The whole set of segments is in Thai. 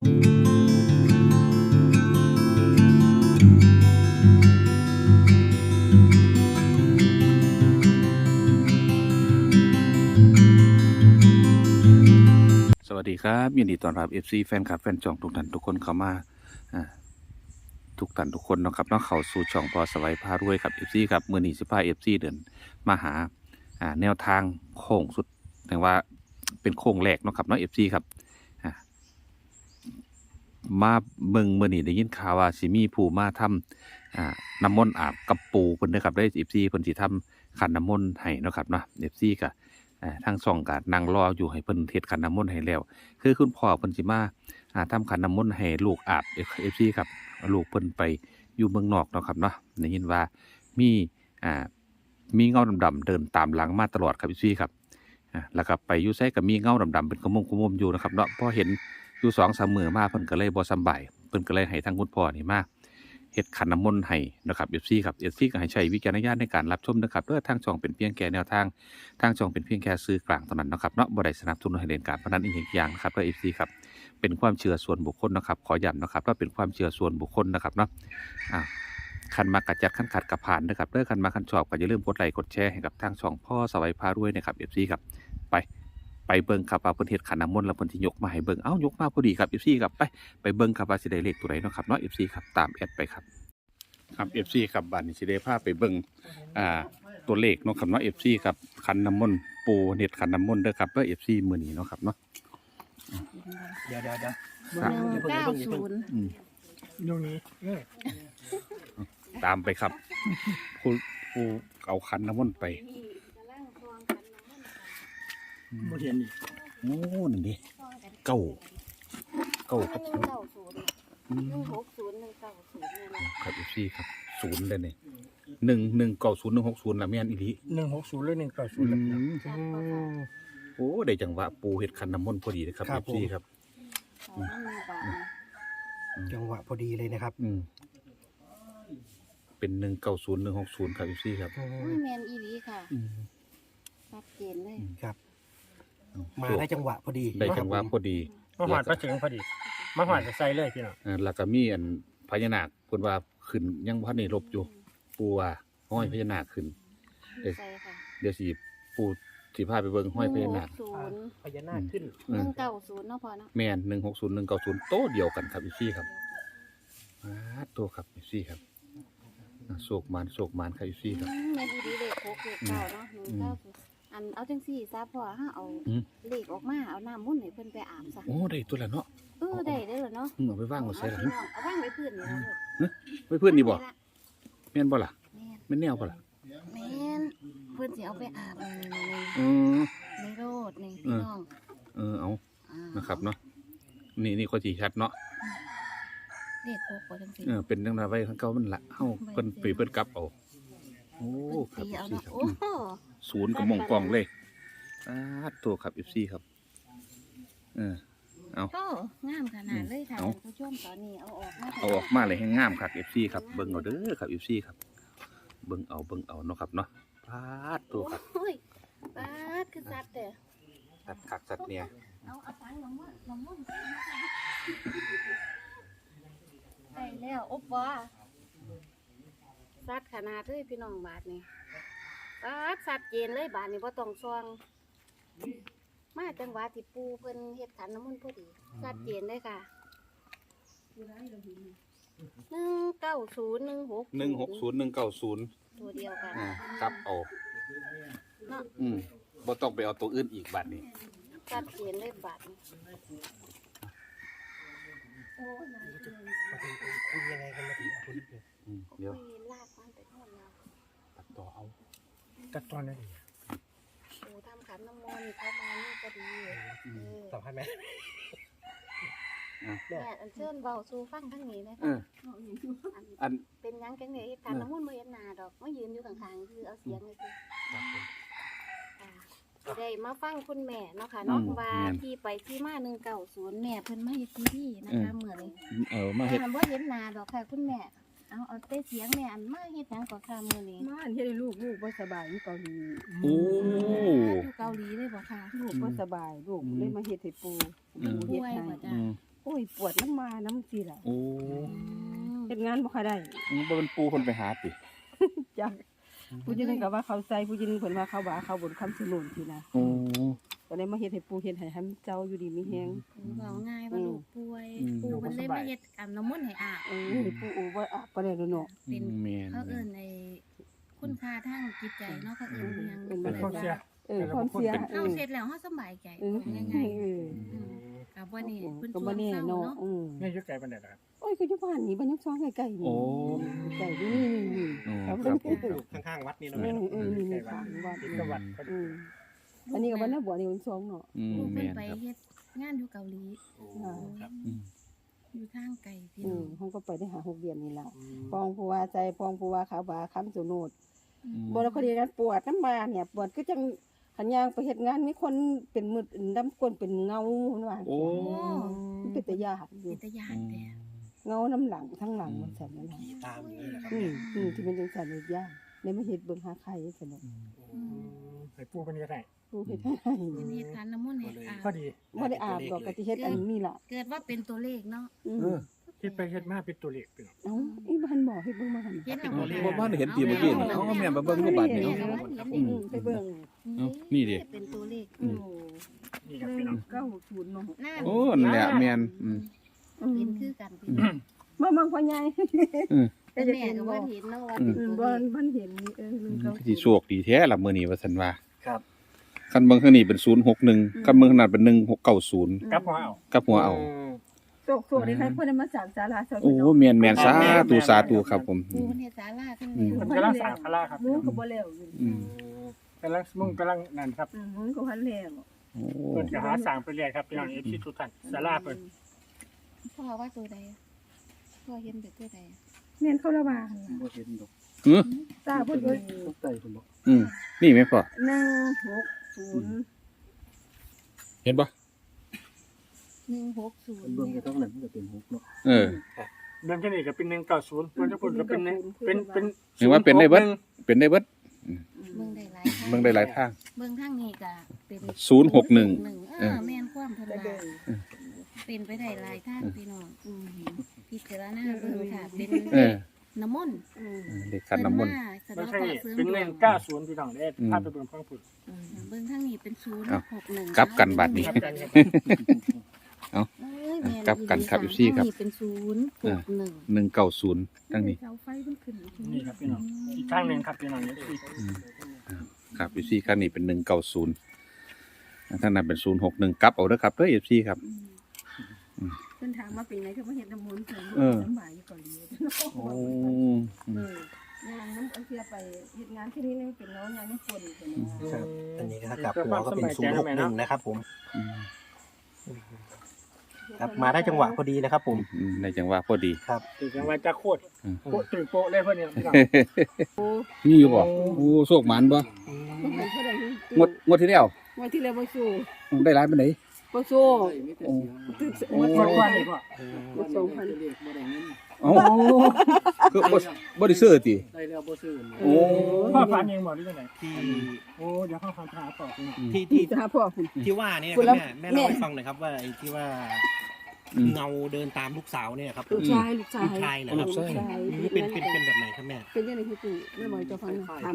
สวัสดีครับยินดีต้อนรับ FC แฟนคลับแฟนจองทุกท่านทุกคนเข้ามาทุกท่านทุกคนนะครับเนาะเข้าสู่ช่องพอสวัยพารวยครับ FC ครับมือหนีสิพา FC เดินมาหาแนวทางโค้งสุดแต่ว่าเป็นโค้งแรกนะครับเนาะ FC ครับ มาเมืองเมือนี้ได้ยินข่าวว่าสิมีผู้มาทำอ่าน้ำมนต์อาบกับปูเพิ่นเด้อครับได้ FC เพิ่นสิทำขันน้ำมนต์ให้เนาะครับเนาะ FC ก็อ่าทางช่องก็นั่งรออยู่ให้เพิ่นเทศขันน้ำมนต์ให้แล้ว คือคุณพ่อเพิ่นสิมาอ่าทำขันน้ำมนต์ให้ลูกอาบเอฟซีครับลูกเพิ่นไปอยู่เมืองนอกเนาะครับเนาะได้ยินว่ามีอ่ามีเงาดำๆเดินตามหลังมาตลอดครับเอฟซีครับแล้วก็ไปอยู่ไสก็มีเงาดำๆเป็นขมุมขมุมอยู่นะครับเนาะพอเห็น อยู่สองสามมือมาเพิ่นก็เลยบ่สำบายเพิ่นก็เลยให้ทางคุณพ่อนี่มาเฮ็ดขันน้ำมนต์ให้นะครับเอฟซีครับเอฟซีก็ให้ใช้วิจารณญาณในการรับชมนะครับเด้อทางช่องเป็นเพียงแค่แนวทางทางช่องเป็นเพียงแค่ซื้อกลางเท่านั้นนะครับเนาะบ่ได้สนับสนุนให้เล่นการพนันอีกอย่างนะครับเพื่อ FC ครับเป็นความเชื่อส่วนบุคคลนะครับ ขอย้ำนะครับว่าเป็นความเชื่อส่วนบุคคลนะครับเนาะอ่าคันมากัดจัดคันขัดกับผ่านนะครับเด้อคันมาคันชอบก็อย่าลืมกดไลค์กดแชร์ให้กับทางช่องพ่อสวัยพารวยนะครับ FC ครับไป ไปเบิ่งครับว่าเพิ่นเฮ็ดขันน้ำมนต์แล้วเพิ่นสิยกมาให้เบิ่งเอ้ายกมาพอดีครับ FC ครับไปไปเบิ่งครับว่าสิได้เลขตัวใดเนาะครับเนาะ FC ครับตามแอดไปครับครับ FC ครับบัดนี้สิได้พาไปเบิ่งอ่าตัวเลขเนาะครับเนาะเอฟซีครับคันน้ำมนต์ปูเน็ตคันน้ำมนต์เด้อครับเพื่อเอฟซีมือนี้เนาะครับเนาะเดี๋ยวเดี๋ยวเดี๋ยวครับหนึ่งเก้าศูนย์อืมตรงนี้เออตามไปครับผู้ผู้เอาคันน้ำมนต์ไป บ่เห็นอีกโอ้นี่ดิเก้าเก้าครับหนึ่งเก้าศูนย์อืหนึ่งมหกศูนย์หนึ่งเก้าศูนย์เนี่ยนะ ครับเอฟซีครับศูนย์เลยเนี่ยหนึ่งหนึ่งเก้าศูนย์หนึ่งหกศูนย์ละแม่นอีหลีหนึ่งหกศูนย์หรือหนึ่งเก้าศูอืนย์ มโอ้ได้จังหวะปูเห็ดคันน้ำมนต์พอดีเลยครับครัเอบฟซีผมครับ ขอให้มีบาทนะจังหวะพอดีเลยนะครับอืมเป็นหนึ่งเก้าศูนย์หนึ่งหกศูนย์ครับเอฟซีครับ โอ้อุ้ยแมนอีหลีค่ะอืมชัดเจนเลย ครับเอ มาได้จังหวะพอดีได้จังหวะพอดีมาหอดก็ถึงพอดีมาหอดจะใส่เลยพี่น้องเอ่อแล้วก็มีอันพญานาคเพิ่นว่าขึ้นยังพันนี่ลบอยู่ ปูว่าห้อยพญานาคขึ้นเอ๊ะใช่ค่ะเดี๋ยวสิปูสิพาไปเบิ่งห้อยพญานาคหนึ่งหกศูนย์พญานาคขึ้นเอหนึ่องเก้าศูนย์เนาะพอเนาะแม่นหนึ่งหกศูนย์หนึ่งเก้าศูนย์โต๊ะเดียวกันครับอีซี่ครับอ่าตัวครับอีซี่ครับอ่าโศกมานโศกมานครับอีซี่ครับอืมแมนอีหลีเลขหกเลขเก้าเนาะหนึ่งเก้าศูนย์ อันเอาจังสี่ซะพอห้าเอาอืม เลขออกมาเอาน้ำมุ่นต์ให้เพิ่นไปอาบซะโอ้ได้ตัวละเนาะเออได้ได้อเหรอเนาะอืมเอาไปว่างไว้ใส่หลังเอาเอาว่างไว้พื้นนี่นะลูกไว้เพื่อนนี่บ่ละแม่นบ่ล่ะแม่นแม่นแนวบ่ล่ะแม่นเพิ่นสิเอาไปอาบในในในอืม ในโรดนี่พี่น้องเออเอาอ่านะครับเนาะนี่นี่ก็สิชัดเนาะเลขหกบ่จังซี่ เออเป็นจังไดไว้ข้างเก่ามันละเฮาเพิ่นไปเพิ่นกลับเอา โอ้เพิ่นครับตีเอา FC เนาะครับโอ้อืมโหศูนย์กับมงกองเลยอ่าตัวครับ FC ครับเออ โอ้งามขนาดเลยค่ะเอา ท่านผู้ชมตอนนี้เอาออกมาเอาออกมาเลยให้งามครับ FC ครับเบิ่งเอาเด้อครับ FC ครับ เบิ่งเอาเบิ่งเอาเนาะครับเนาะพาดตัวครับโอ้ยปาดคือสัตว์เด้อสัตว์คักสัตว์เนี่ยเอาเอาตังค์น้ำมันน้ำมันใส่นะคะได้แล้วอบว่า สัตว์ขนาดเลยพี่น้องบาทนี่ปาดสัตว์เจนเลยบาทนี่บ่ต้องซองมาจังหวะที่ปูเพิ่นเฮ็ดขันน้ำมันต์พอดีสัตว์เจนเลยค่ะหนึ่งเก้าศูนย์หนึ่งหกหนึ่งหกศูนย์หนึ่งเก้าศูนย์ตัวเดียวกันอ่าครับเอาเนาะอืมบ่ต้องไปเอาตัวอื่นอีกบัดนี้สัตว์เจนเลยบาทนี่โอ้ยนายเจนคุยยังไงกันมาถึงคุณอืมเดี๋ยวคุยลากมันไปโน่นแล้ว ตัดต่อเอา ตัดตอนได้ดิปูทำขันน้ำมนต์เข้ามานี่ก็ดีเออสัมภาษณ์ไหมแม่อันเชิญเบาสู่ฟังทั้งนี้เลยเอออันอัน เป็นหยังจังเลยขันน้ำมนต์มาเห็นหน้าดอกมายืนอยู่ข้างๆคือเอาเสียงเลยคือค่ะจะได้มาฟังคุณแม่เนาะค่ะเนาะว่าที่ไปที่มาหนึ่งเก่าศูนย์แม่เพิ่นมาเฮ็ดที่นี่นะคะเหมือนเลยเออมาเฮ็ด ถามว่าเห็นหน้าดอกค่ะคุณแม่ เอาเอาแต่เสียงแม่อันมาเฮ็ดหยังก่อค่ะมื้อนี้มาเฮ็ดให้ลูกลูกบ่สบายอยู่เกาหลีโอ้อยู่เกาหลีเลยบ่ค่ะลูกบ่สบายลูกเลยมาเฮ็ดให้ปูอืมปูเฮ็ดป่วยให้บ่จ้ะอืมป่อ้ยปวดน้ำมาน้ำสิล่ะโอ้เฮ็ดงานบ่ค่อยได้อืมบ่เป็นปูคนไปหาติจักผู้ยินก็ว่าเขาใส่ผู้ยินเพิ่นว่าเขาว่าเขาบนคำสนุนทีนะโอ้ ก็เลยมาเฮ็ดให้ปูเฮ็ดให้ให้มันเจ้าอยู่ดีมีแฮงเอาง่ายว่าลูกป่วย อืม ปู่มันเลยมาเฮ็ดอันน้ำมนต์ให้อาบเออให้ปูโอ้บ่อาบบ่ได้แล้วเนาะ เป็นแม่นเขาเอิ้นในคุณค่าทางจิตใจเนาะเขาเอิ้นอิหยังเป็นเป็นความเชื่อ เออความเสียเอเฮาอเสร็จแล้วเฮาสำบายใจเออง่ายเออๆกับว่านี่เพิ่นก็ชบ่วนแน่เศร้าเนาะเนาะอือนี่อยุ่ไกลปันไดครับโอ้ยก็อยู่บ้านนี่บ้านยังซ้องใกล้ๆนี่โอ้ ใกล้นี่นี่ โอ้ครับครับผมอยู่ข้างๆวัดนี่เอเนาะแม่อเนาะเออนี่นี่ค่ะวัด ติดนี่กับวัดพอดี อืม อันนี้ก็บ้านนาบัวนี่มันซ้องเนาะอืมลูกเพิ่แม่นนไปครับ เฮ็ดงานอยู่เกาหลีอ่าครับ อืมอยู่ทางไกลพี่อืน้อมงเฮาก็ไปได้หาหกเดือนนี่ล่ะปองผู้ว่าใจปองผู้ว่าขาวบาคำสุโนดอืม บ่แล้วพอดีนั้นปวดน้ำมาเนี่ย ปวดก็จังขันยางไปเฮ็ดงานมีคนเป็นมืดดำก้นเป็นเงาเพิ่นว่าโอ้มันเป็นตาญาติอยู่เป็นตาญาติแต่ เงาน้ำหลังทั้งหลังมันสั่นนั่นแหละผีตามอย่างนี้แหละครับอืมอืมที่มันจังสั่นอีกอย่างเลยมาเฮ็ดเบิ่งหาใครซั่นเนาะ อืมให้ปูเป็นยังไง กูเฮ็ดให้เป็นเฮ็ดขันน้ำมนต์ให้อาบพอดีบ่ได้อาบดอกก็สิเฮ็ดอันนี้ล่ะเกิดว่าเป็นตัวเลขเนาะอืมเออเฮ็ดไปเฮ็ดมาเป็นตัวเลขพี่น้อง เอ้าอีบ้านบ่เฮ็ดเบิ่งมาหั่นเฮ็ดเอาบ่บ่ได้เห็นตีเมื่อกี้นี่เอาแม่นบ่เบิ่งรูปบัตรนี่เห็เอานอืมไปเบิ่งเอานี่ดิ เป็นตัวเลขโอ้นี่ครับพี่น้อง960เนาะหน้าโอ้นั่นแหละแม่นอืม อืมเห็นคือกันพี่มามังพ่อใหญ่แต่แม่ก็ว่าเห็นเนาะว่าอืมเป็นอืมตัวบ่เลขมันเห็นนี่เอออืม1สิโชคดีแท้ล่ะมื้อนี้ว่าซั่นว่า ครับ คันเบิ่งข้างนี้เป็น061คันเบิ่งข้างนั้นเป็น1690กลับหัวเอากลับหัวเอาโศกโศกได้ใครเพิ่นได้มาสร้างศาลาสอนโอ้แม่นแม่นสาธุสาธุครับผมปูเฮ็ดศาลาขึ้นอืมผมกำลังสร้างพลาครับหมูก็บ่แล้วอยู่อืมกำลังมุ่งกำลังนั่นครับอืมหมูก็พันแล้วโอ้เพิ่นก็หาสร้างไปเรื่อยครับพี่น้องเอฟซีทุกท่านศาลาเพิ่นพ่อว่าตัวใดพ่อเห็นเป็นตัวใดแม่นเขาระบาดบ่เห็นดอกหือตาเพิ่นเอ้ยตกใจคุณบอกอืมนี่แม่พ่อ 160เห็นบ่หนึ่งหกศูนย์เบื้องจะต้องนั้นมันจะเป็นฮุกเนาะเออ เดือนที่นี่ก็เป็น190เพิ่นจะพูดก็เป็นหนึ่งเป็นเป็นเห็นว่าเป็นได้เบิดเป็นได้เบิดเมืองได้หลายทางเบิ่งได้หลายทางเมืองทางนี้ก็เป็นศูนย์หกหนึ่งเออแม่นความเพิ่นได้ว่าเด้อเป็นไปได้หลายทางพี่น้องอืมพิจารณาเบิ่งค่ะเป็นเออ น้ำมนต์อืมเด็กขันน้ำมนต์เสนเดืออนที่ขอนี่เสริมเป็นดวง190พี่น้องเด้พาไปเบิ่งฟังพูดเบิ่งทางนี้เป็นศูนย์เอ้าหกหนึ่งกลับกันบัดนี้ ครับกันครับเอ้ยแม่กลับกันครับดี FC ครับ ทางนี้เป็นศูนย์หกหนึ่งหนึ่งเก้าศูนย์ตั้งนี้ เสาไฟมันขึ้นอยู่ที่นี่ครับพี่น้องอีกทางหนึงครับพี่น้องเอฟซีครับเอฟซีข้างนี้เป็นหนึ่งเก้าศูนย์ท่านนั้นเป็นศูนย์หกหนึ่งกลับเอาเด้อครับเด้อเอฟซีครับ เพิ่นถามว่าเป็นไงคือมาเฮ็ดน้ำมนต์เพิ่นเออสบายอยู่เกาหลีโอ้เออย่างน้ำอันเทียไปเฮ็ดงานที่นี่นึงเป็นน้องยางน้ำฝนเป็นว่าครับ อันนี้ถ้ากลับหัวก็เป็นศูนย์หกหนึ่งนะครับ ผมอืมครับมาได้จังหวะพอดีเลยครับ ผมอืมในจังหวะพอดีครับถือจังว่าจะโคตรอืม โคตรตื่นโปะเลยเพิ่นเนี่ยพี่น้อง นี่อยู่บ่โอ้โชคหมันบ่บ่เห็นเท่าใดงวดงวดที่แล้วงวดที่แล้วบ่สู้ได้ร้ายปานไห นบ่สู้โอ้ตึกโอ้งวดงวดก่อนนี่ก็งวดสองพันเอ้าคือบ่บ่ได้ซื้อติได้แล้วบ่ซื้อโอ้พ่อฟันเองบอกหรือยังไงที่โอ้เดี๋ยวพ่อฟันหาต่อพี่น้องที่ที่ที่จะหาพ่อคุณที่ว่าเนี่ยคุณคแล้รับวแม่แม่แม่เล่าให้ฟังหน่อยครับว่าไอ้ที่ว่า อืม เงาเดินตามลูกสาวเนี่ยครับลูกชายลูกชายลูกชายเหรอลูกชาย อืมเป็นเป็นเป็นแบบไหนครับแม่เป็นยังไงคือตู่แม่บอกจะฟังถาม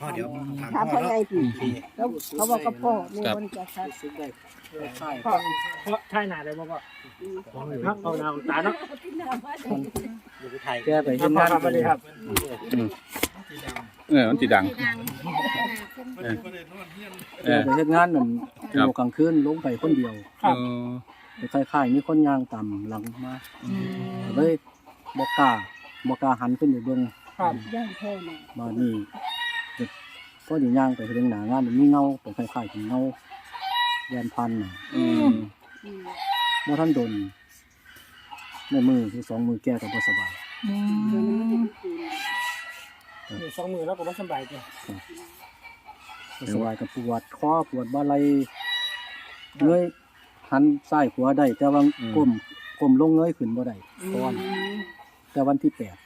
พ่อเดี๋ยวถามถามพ่อพ่อแล้วใหญ่พี่โอเคแล้วเขาบอกกับพ่อแม่บ่ได้จักชัดพ่อเพราะใช่หนาเลยบ่พ่อครับเอาหนาตาเนาะอยู่ที่ไทยแกไปครัเฮ็บดพ่องานครับสวัสดีครับเออมันสิดังดังเออแกไปเฮ็ดงานนั่นครับอยู่กลางคืนลงไปคนเดียวครับเออ คล้ายๆมีคนย่างตามหลังมาเลยบ่กล้าบ่กล้าหันขึ้นไปเบิ่งครับย่างพ่อมามานี่ก็สิย่างไปถึงหน้างานมันมีเงาเป็นคล้ายๆเป็นเงาแยนพันน่ะอืมอืมบ่ทันดนในมือคือสองมือแกก็บ่สบายเดี๋ยวมันจะเป็นมีสองมือแล้วก็ไม่สบายจริงบ่สบายก็ปวดคอปวดบ่ไหล่เงย หันซ้ายขวาได้แต่ว่าก้มก้มลงเงยขึ้นบ่ได้ก่อนแต่วันที่แปด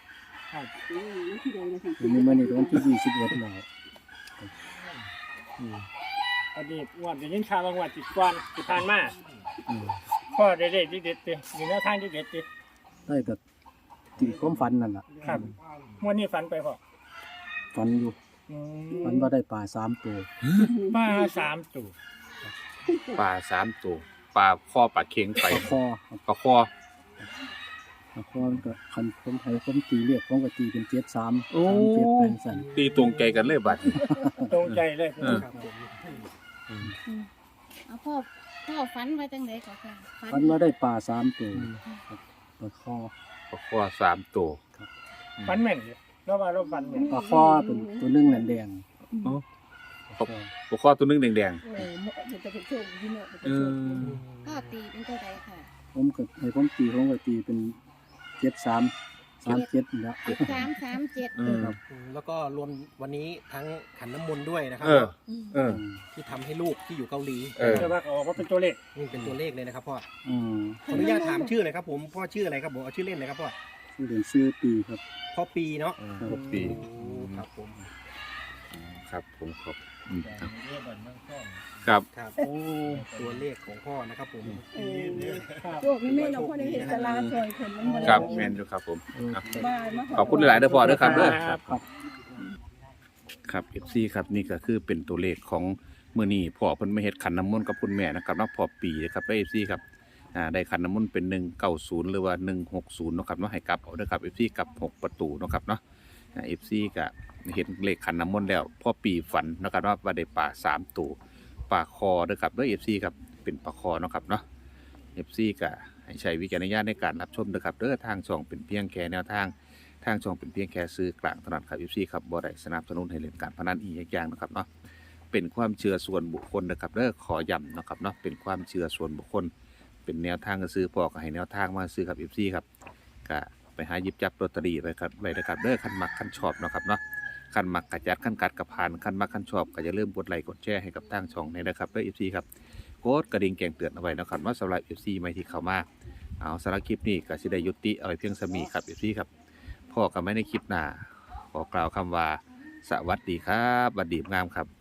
อืมมันที่ใดนะพี่วันนี้มื้อนี้เป็นวันที่ยี่สิบเอ็ดแล้วอดีตงวดเดี๋ยวยินข่าวบางวันติดก่อนติดผ่านมาอืมพ่อได้เด็ดเด็ดดิมีแนวทางที่เด็ดดิได้ก็ตีความฝันนั่นล่ะครับเมื่อนี้ฝันไปพ่อฝันอยู่อืฝันมว่าได้ปลาสามตัว มาสามตัวปลาสามตัว ปลาข้อปลาเค็งไปปลาคอครับปลาคอปลาคอมันก็คันผมไทยผมตีเรียกผมก็ตีเป็นเจ็ดสามโอ้ สามเจ็ดแปดสันตีตรงใจกันเลยบัดนี้ ตรงใจเลยเออ ครับผมเอาพ่อพ่อฝันไว้จังไดก็ค่ะฝันว่าได้ปลาสามตัวครับปลาคอปลาคอสามตัวฝันแม่นเลยเราว่าเราฝันแม่นปลาคอเป็นตัวหนึงแดงอ๋อๆปลา คอปลาคอตัวนึงแดงเออเหมาะจะเป็นโชคดีเนาะๆเออพ่อตีเป็นตัวใดค่ะผมก็ให้ผมตีผมก็ตีเป็นเจ็ดสามสามเจ็ดนี่ละเจ็ดสามสามเจ็ดเออ อืมแล้วก็รวมวันนี้ทั้งขันน้ำมนต์ด้วยนะครัเออ เออ ที่ทำให้ลูกที่อยู่เกาหลีเออแต่ว่าเขาบอกว่าเป็นตัวเลขนี่เป็นตัวเลขเลยนะครับพ่ออืมขออนุญาตถามชื่อเลยครับผมพ่อชื่ออะไรครับผมเอาชื่อเล่นเลยครับพ่อชื่อเด่นซื้อปีครับพ่อปีเนาะครบปี โอ้ครับผม ครับ ผมครับอืมครับครับตัวเลขของพ่อนะครับผมเออโชคดีแม่เนาะพ่อได้เห็นตลาดซอยคนมันบ่ได้ครับแมนอยู่ครับผมอะบ้านมาขอบคุณหลายๆเด้อพ่อเด้อครับเด้อครับครับ FC ครับนี่ก็คือเป็นตัวเลขของมื้อนี้พ่อเพิ่นมาเฮ็ดขันน้ำมนต์กับคุณแม่นะครับเนาะพ่อปีนะครับได้ FC ครับอ่าได้ขันน้ำมนต์เป็น190หรือว่า160เนาะครับเนาะให้กลับเอาเด้อครับ FC กลับ 6 ประตูเนาะครับเนาะอ่า FC ก็ เห็นเลขขันน้ำมนต์แล้วพ่อปีฝันนะครับว่าว่าได้ปลา3ตัวปลาคอเด้อครับเด้อ FC ครับเป็นปลาคอเนาะครับเนาะ FC ก็ให้ใช้วิจารณญาณในการรับชมเด้อครับเด้อทางช่องเป็นเพียงแค่แนวทางทางช่องเป็นเพียงแค่ซื้อกลางถนัดครับ FC ครับบ่ได้สนับสนุนให้เล่นการพนันอีกอย่างนะครับเนาะเป็นความเชื่อส่วนบุคคลนะครับเด้อขอย้ำนะครับเนาะเป็นความเชื่อส่วนบุคคล เป็นแนวทางก็ซื้อพอก็ให้แนวทางมาซื้อครับ FC ครับก็ไปหาหยิบจับลอตเตอรี่ไปครับไว้นะครับเด้อคันมักคันชอบนะครับเนาะ ขันมักกัดจัดขันกัดกระพานขันมักขันชอบก็จะเริ่มกดไลค์กดแชร์ให้กับทางช่องในนะครับเด้อ FC ครับกดกระดิ่งแกงเตือนเอาไว้นะครับว่าสำหรับ FC ใหม่ที่เข้ามาเอาสารคลิปนี้ก็สิได้ยุติเอาไว้เพียงสมีครับเอฟซีครับพ่อกับไม่ในคลิปหน้าขอกล่าวคำว่าสวัสดีครับบัดดีงามครับ